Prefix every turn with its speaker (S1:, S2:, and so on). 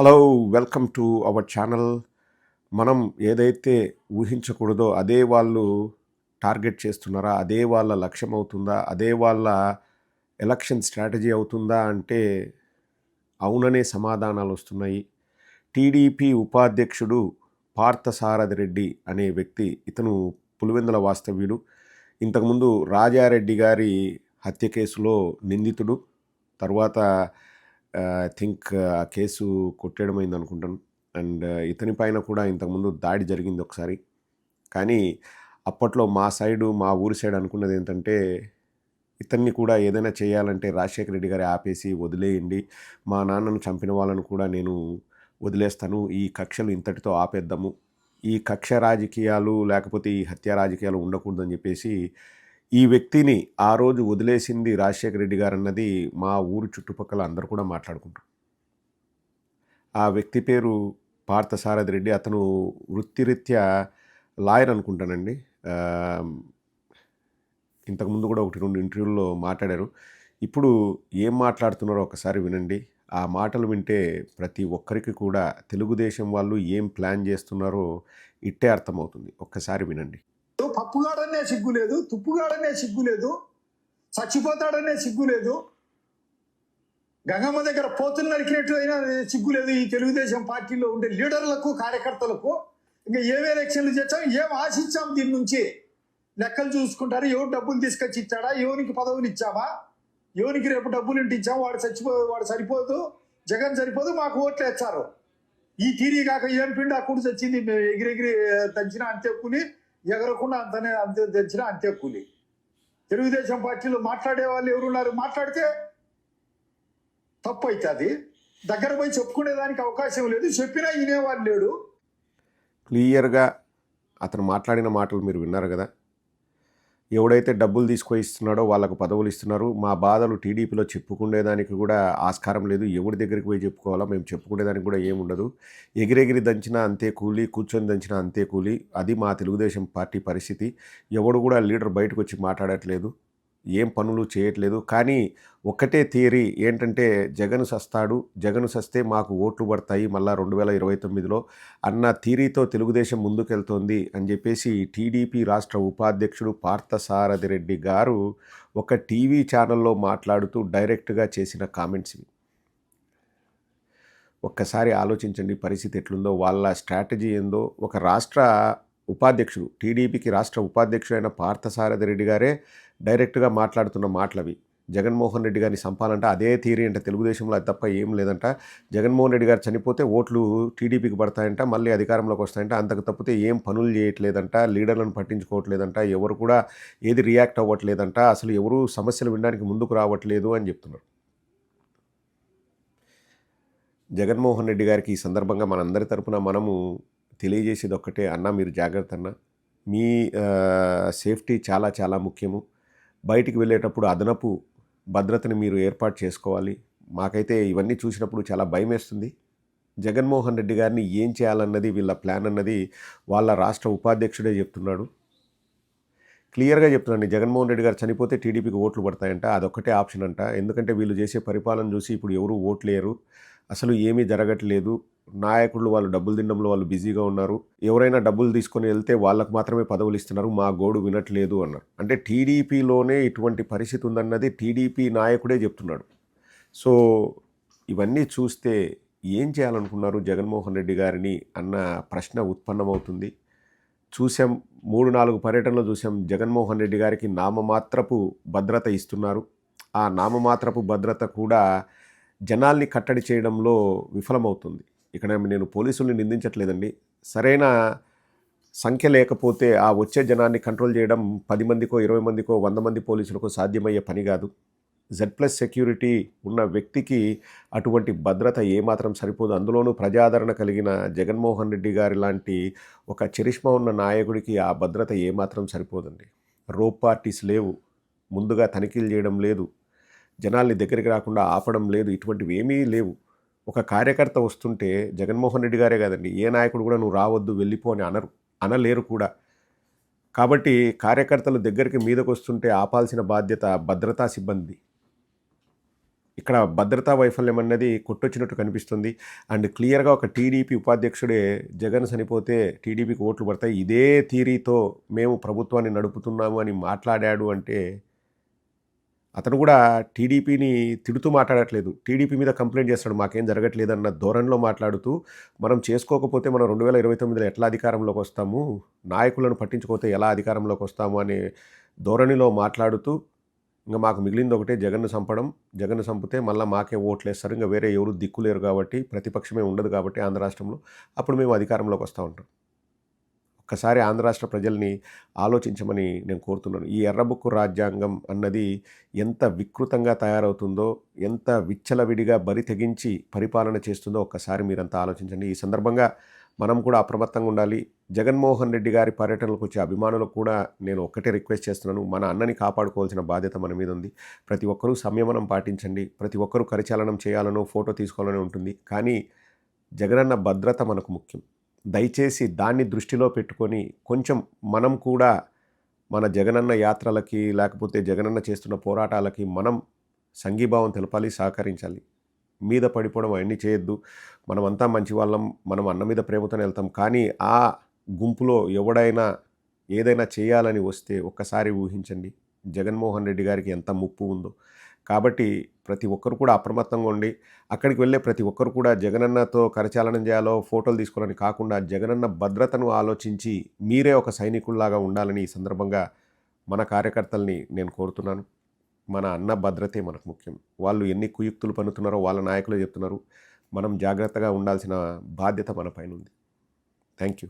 S1: Hello welcome to our channel మనం ఏదైతే ఊహించకూడదో అదే వాళ్ళు టార్గెట్ చేస్తున్నారా అదే వాళ్ళ లక్ష్యం అవుతుందా అదే వాళ్ళ ఎలక్షన్ స్ట్రాటజీ అవుతుందా అంటే అవుననే సమాధానాలు వస్తున్నాయి. టీడీపీ ఉపాధ్యక్షుడు పార్థసారథి రెడ్డి అనే వ్యక్తి ఇతను పులివెందుల వాస్తవ్యుడు. ఇంతకుముందు రాజారెడ్డి గారి హత్య కేసులో నిందితుడు. తర్వాత ఐ థింక్ ఆ కేసు కొట్టేయడమైంది అనుకుంటాను అండ్ ఇతని పైన కూడా ఇంతకుముందు దాడి జరిగింది ఒకసారి. కానీ అప్పట్లో మా సైడు మా ఊరి సైడ్ అనుకున్నది ఏంటంటే ఇతన్ని కూడా ఏదైనా చేయాలంటే రాజశేఖర రెడ్డి గారి ఆపేసి వదిలేయండి. మా నాన్నను చంపిన వాళ్ళను కూడా నేను వదిలేస్తాను. ఈ కక్షలు ఇంతటితో ఆపేద్దాము. ఈ కక్ష రాజకీయాలు లేకపోతే ఈ హత్య రాజకీయాలు ఉండకూడదని చెప్పేసి ఈ వ్యక్తిని ఆ రోజు వదిలేసింది రాజశేఖర రెడ్డి గారు అన్నది మా ఊరు చుట్టుపక్కల అందరూ కూడా మాట్లాడుకుంటారు. ఆ వ్యక్తి పేరు పార్థసారథి రెడ్డి. అతను వృత్తిరీత్యా లాయర్ అనుకుంటానండి. ఇంతకుముందు కూడా ఒకటి రెండు ఇంటర్వ్యూల్లో మాట్లాడారు. ఇప్పుడు ఏం మాట్లాడుతున్నారో ఒకసారి వినండి. ఆ మాటలు వింటే ప్రతి ఒక్కరికి కూడా తెలుగుదేశం వాళ్ళు ఏం ప్లాన్ చేస్తున్నారో ఇట్టే అర్థమవుతుంది. ఒక్కసారి వినండి.
S2: పప్పుగాడనే సిగ్గు లేదు తుప్పుగాడనే సిగ్గు లేదు చచ్చిపోతాడనే సిగ్గు లేదు. గంగమ్మ దగ్గర పోతులు నరికినట్టు అయినా సిగ్గు లేదు ఈ తెలుగుదేశం పార్టీలో ఉండే లీడర్లకు కార్యకర్తలకు. ఇంకా ఏం ఎలక్షన్లు చేస్తాం ఏం ఆశించాం దీని నుంచి? లెక్కలు చూసుకుంటారు ఎవరు డబ్బులు తీసుకొచ్చి ఇచ్చాడా ఎవరికి పదవులు ఇచ్చామా ఎవరికి రేపు డబ్బులు ఇంటి వాడు చచ్చిపో వాడు సరిపోదు జగన్ సరిపోదు మాకు ఓట్లు వేస్తారు. ఈ తీరి కాక ఏం పిండి ఆ కుడి చచ్చింది మేము ఎగిరెగిరి తంచిన అని కూలి ఎగరకుండా అంతనే అంతే తెచ్చిన అంతే కూలి. తెలుగుదేశం పార్టీలో మాట్లాడే వాళ్ళు ఎవరున్నారు? మాట్లాడితే తప్పు అవుతుంది దగ్గర పోయి చెప్పుకునేదానికి అవకాశం లేదు. చెప్పినా వినేవాడు లేడు.
S1: క్లియర్గా అతను మాట్లాడిన మాటలు మీరు విన్నారు కదా? ఎవడైతే డబ్బులు తీసుకొని ఇస్తున్నాడో వాళ్ళకు పదవులు ఇస్తున్నారు మా బాధలు టీడీపీలో చెప్పుకునేదానికి కూడా ఆస్కారం లేదు. ఎవరి దగ్గరికి పోయి చెప్పుకోవాలా మేము చెప్పుకునేదానికి కూడా ఏముండదు ఎగిరెగిరి దంచినా అంతే కూలి కూర్చొని దంచినా అంతే కూలి. అది మా తెలుగుదేశం పార్టీ పరిస్థితి. ఎవడు కూడా లీడర్ బయటకు వచ్చి మాట్లాడట్లేదు. ఏం పనులు చేయట్లేదు. కానీ ఒక్కటే థియరీ ఏంటంటే జగన్ సస్తాడు. జగన్ సస్తే మాకు ఓట్లు పడతాయి మళ్ళా రెండు వేల ఇరవై తొమ్మిదిలో అన్న థియరీతో తెలుగుదేశం ముందుకెళ్తోంది అని చెప్పేసి టీడీపీ రాష్ట్ర ఉపాధ్యక్షుడు పార్థసారథి రెడ్డి గారు ఒక టీవీ ఛానల్లో మాట్లాడుతూ డైరెక్ట్గా చేసిన కామెంట్స్ ఇవి. ఒక్కసారి ఆలోచించండి పరిస్థితి ఎట్లుందో వాళ్ళ స్ట్రాటజీ ఏందో. ఒక రాష్ట్ర ఉపాధ్యక్షుడు టీడీపీకి రాష్ట్ర ఉపాధ్యక్షుడైన పార్థసారథి రెడ్డి గారే డైరెక్ట్గా మాట్లాడుతున్న మాటలవి. జగన్మోహన్ రెడ్డి గారిని చంపాలంటే అదే థీరీ అంటే. తెలుగుదేశంలో అది తప్ప ఏం లేదంట. జగన్మోహన్ రెడ్డి గారు చనిపోతే ఓట్లు టీడీపీకి పడతాయంట మళ్ళీ అధికారంలోకి వస్తాయంట. అంతకు తప్పితే ఏం పనులు చేయట్లేదంట లీడర్లను పట్టించుకోవట్లేదంట ఎవరు కూడా ఏది రియాక్ట్ అవ్వట్లేదంట. అసలు ఎవరు సమస్యలు వినడానికి ముందుకు రావట్లేదు అని చెప్తున్నారు. జగన్మోహన్ రెడ్డి గారికి ఈ సందర్భంగా మనందరి తరపున మనము తెలియజేసేది ఒక్కటే. అన్న మీరు జాగ్రత్త అన్న. మీ సేఫ్టీ చాలా చాలా ముఖ్యము. బయటికి వెళ్ళేటప్పుడు అదనపు భద్రతని మీరు ఏర్పాటు చేసుకోవాలి. మాకైతే ఇవన్నీ చూసినప్పుడు చాలా భయం వేస్తుంది జగన్మోహన్ రెడ్డి గారిని ఏం చేయాలన్నది వీళ్ళ ప్లాన్ అన్నది వాళ్ళ రాష్ట్ర ఉపాధ్యక్షుడే చెప్తున్నాడు. క్లియర్గా చెప్తున్నాను జగన్మోహన్ రెడ్డి గారు చనిపోతే టీడీపీకి ఓట్లు పడతాయంట అదొక్కటే ఆప్షన్ అంట. ఎందుకంటే వీళ్ళు చేసే పరిపాలన చూసి ఇప్పుడు ఎవరు ఓట్లేరు. అసలు ఏమీ జరగట్లేదు. నాయకులు వాళ్ళు డబ్బులు తినడంలో వాళ్ళు బిజీగా ఉన్నారు. ఎవరైనా డబ్బులు తీసుకొని వెళ్తే వాళ్ళకు మాత్రమే పదవులు ఇస్తున్నారు. మా గోడు వినట్లేదు అన్నారు. అంటే టీడీపీలోనే ఇటువంటి పరిస్థితి ఉందన్నది టీడీపీ నాయకుడే చెప్తున్నాడు. సో ఇవన్నీ చూస్తే ఏం చేయాలనుకున్నారు జగన్మోహన్ రెడ్డి గారిని అన్న ప్రశ్న ఉత్పన్నమవుతుంది. చూసాం మూడు నాలుగు పర్యటనలు చూసాం. జగన్మోహన్ రెడ్డి గారికి నామమాత్రపు భద్రత ఇస్తున్నారు. ఆ నామమాత్రపు భద్రత కూడా జనాల్ని కట్టడి చేయడంలో విఫలమవుతుంది. ఇక్కడ నేను పోలీసుల్ని నిందించట్లేదండి. సరైన సంఖ్య లేకపోతే ఆ వచ్చే జనాన్ని కంట్రోల్ చేయడం పది మందికో ఇరవై మందికో వంద మంది పోలీసులకు సాధ్యమయ్యే పని కాదు. జెడ్ ప్లస్ సెక్యూరిటీ ఉన్న వ్యక్తికి అటువంటి భద్రత ఏమాత్రం సరిపోదు. అందులోనూ ప్రజాదరణ కలిగిన జగన్మోహన్ రెడ్డి గారి లాంటి ఒక చరిష్మా ఉన్న నాయకుడికి ఆ భద్రత ఏమాత్రం సరిపోదండి. రోప్ పార్టీస్ లేవు. ముందుగా తనిఖీలు చేయడం లేదు. జనాల్ని దగ్గరికి రాకుండా ఆపడం లేదు ఇటువంటివి ఏమీ లేవు. ఒక కార్యకర్త వస్తుంటే జగన్మోహన్ రెడ్డి గారే కాదండి ఏ నాయకుడు కూడా నువ్వు రావద్దు వెళ్ళిపో అని అనరు అనలేరు కూడా. కాబట్టి కార్యకర్తలు దగ్గరికి మీదకు వస్తుంటే ఆపాల్సిన బాధ్యత భద్రతా సిబ్బంది. ఇక్కడ భద్రతా వైఫల్యం అన్నది కొట్టొచ్చినట్టు కనిపిస్తుంది. అండ్ క్లియర్గా ఒక టీడీపీ ఉపాధ్యక్షుడే జగన్ చనిపోతే టీడీపీకి ఓట్లు పడతాయి. ఇదే థీరీతో మేము ప్రభుత్వాన్ని నడుపుతున్నాము అని మాట్లాడాడు అంటే అతను కూడా టీడీపీని తిడుతూ మాట్లాడట్లేదు. టీడీపీ మీద కంప్లైంట్ చేస్తాడు మాకేం జరగట్లేదు అన్న ధోరణిలో మాట్లాడుతూ మనం చేసుకోకపోతే మనం రెండు వేల ఇరవై తొమ్మిదిలో ఎట్లా అధికారంలోకి వస్తాము? నాయకులను పట్టించుకోతే ఎలా అధికారంలోకి వస్తాము? అనే ధోరణిలో మాట్లాడుతూ ఇంకా మాకు మిగిలింది ఒకటే జగన్ను చంపడం. జగన్ను చంపితే మళ్ళీ మాకే ఓట్లేస్తారు. ఇంకా వేరే ఎవరు దిక్కులేరు కాబట్టి ప్రతిపక్షమే ఉండదు కాబట్టి ఆంధ్ర రాష్ట్రంలో అప్పుడు మేము అధికారంలోకి వస్తూ ఉంటాం. ఒక్కసారి ఆంధ్ర రాష్ట్ర ప్రజల్ని ఆలోచించమని నేను కోరుతున్నాను. ఈ ఎర్రబుక్కు రాజ్యాంగం అన్నది ఎంత వికృతంగా తయారవుతుందో ఎంత విచ్చలవిడిగా బరి తెగించి పరిపాలన చేస్తుందో ఒక్కసారి మీరంతా ఆలోచించండి. ఈ సందర్భంగా మనం కూడా అప్రమత్తంగా ఉండాలి. జగన్మోహన్ రెడ్డి గారి పర్యటనలకు వచ్చే అభిమానులకు కూడా నేను ఒక్కటే రిక్వెస్ట్ చేస్తున్నాను. మన అన్నని కాపాడుకోవాల్సిన బాధ్యత మన మీద ఉంది. ప్రతి ఒక్కరూ సంయమనం పాటించండి. ప్రతి ఒక్కరూ కరచాలనం చేయాలనో ఫోటో తీసుకోవాలని ఉంటుంది. కానీ జగనన్న భద్రత మనకు ముఖ్యం. దయచేసి దాన్ని దృష్టిలో పెట్టుకొని కొంచెం మనం కూడా మన జగనన్న యాత్రలకి లేకపోతే జగనన్న చేస్తున్న పోరాటాలకి మనం సంఘీభావం తెలపాలి సహకరించాలి. మీద పడిపోవడం అవన్నీ చేయొద్దు. మనమంతా మంచి వాళ్ళం మనం అన్న మీద ప్రేమతోనే వెళ్తాం. కానీ ఆ గుంపులో ఎవడైనా ఏదైనా చేయాలని వస్తే ఒక్కసారి ఊహించండి. జగన్మోహన్ రెడ్డి గారికి ఎంత ముప్పు ఉందో. కాబట్టి ప్రతి ఒక్కరు కూడా అప్రమత్తంగా ఉండి అక్కడికి వెళ్ళే ప్రతి ఒక్కరు కూడా జగనన్నతో కరచాలనం చేయాలో ఫోటోలు తీసుకోవాలని కాకుండా జగనన్న భద్రతను ఆలోచించి మీరే ఒక సైనికుల్లాగా ఉండాలని ఈ సందర్భంగా మన కార్యకర్తల్ని నేను కోరుతున్నాను. మన అన్న భద్రతే మనకు ముఖ్యం. వాళ్ళు ఎన్ని కుయుక్తులు పన్నుతున్నారో వాళ్ళ నాయకులు చెప్తున్నారు. మనం జాగ్రత్తగా ఉండాల్సిన బాధ్యత మన పైన ఉంది థ్యాంక్ యూ